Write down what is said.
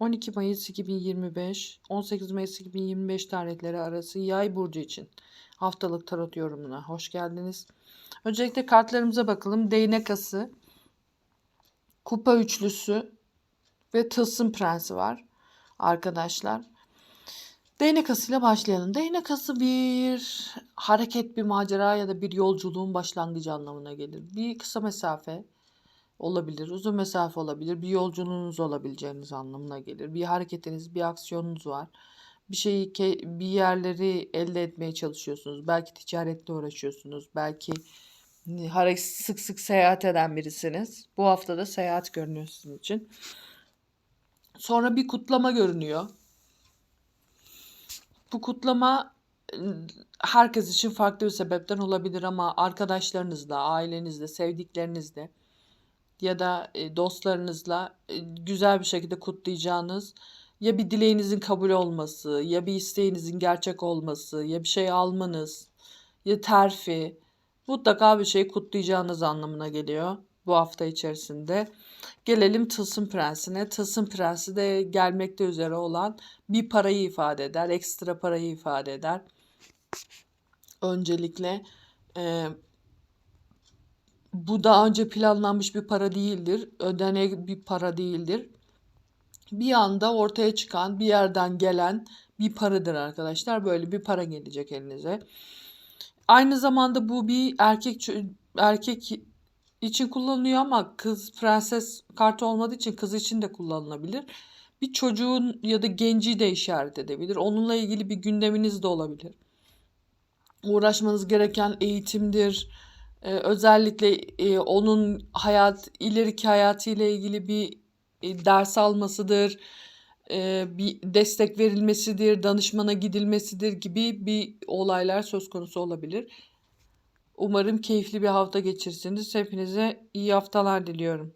12 Mayıs 2025, 18 Mayıs 2025 tarihleri arası Yay burcu için haftalık tarot yorumuna hoş geldiniz. Öncelikle kartlarımıza bakalım. Değnek ası, kupa üçlüsü ve tılsım prensi var arkadaşlar. Değnek asıyla başlayalım. Değnek ası bir hareket, bir macera ya da bir yolculuğun başlangıcı anlamına gelir. Bir kısa mesafe olabilir, uzun mesafe olabilir, bir yolculuğunuz olabileceğiniz anlamına gelir. Bir hareketiniz, bir aksiyonunuz var. Bir şeyi bir yerleri elde etmeye çalışıyorsunuz. Belki ticaretle uğraşıyorsunuz. Belki hare- sık sık seyahat eden birisiniz. Bu hafta da seyahat görünüyor sizin için. Sonra bir kutlama görünüyor. Bu kutlama herkes için farklı bir sebepten olabilir ama arkadaşlarınızla, ailenizle, sevdiklerinizle ya da e, dostlarınızla e, güzel bir şekilde kutlayacağınız ya bir dileğinizin kabul olması, ya bir isteğinizin gerçek olması, ya bir şey almanız, ya terfi mutlaka bir şey kutlayacağınız anlamına geliyor bu hafta içerisinde. Gelelim Tılsım Prensi'ne. Tılsım Prensi de gelmekte üzere olan bir parayı ifade eder, ekstra parayı ifade eder. Öncelikle e, bu daha önce planlanmış bir para değildir. Ödenek bir para değildir. Bir anda ortaya çıkan bir yerden gelen bir paradır arkadaşlar. Böyle bir para gelecek elinize. Aynı zamanda bu bir erkek erkek için kullanılıyor ama kız prenses kartı olmadığı için kız için de kullanılabilir. Bir çocuğun ya da genci de işaret edebilir. Onunla ilgili bir gündeminiz de olabilir. Uğraşmanız gereken eğitimdir. Ee, özellikle e, onun hayat ileriki hayatıyla ilgili bir e, ders almasıdır. e, bir destek verilmesidir, danışmana gidilmesidir gibi bir olaylar söz konusu olabilir. Umarım keyifli bir hafta geçirsiniz. Hepinize iyi haftalar diliyorum.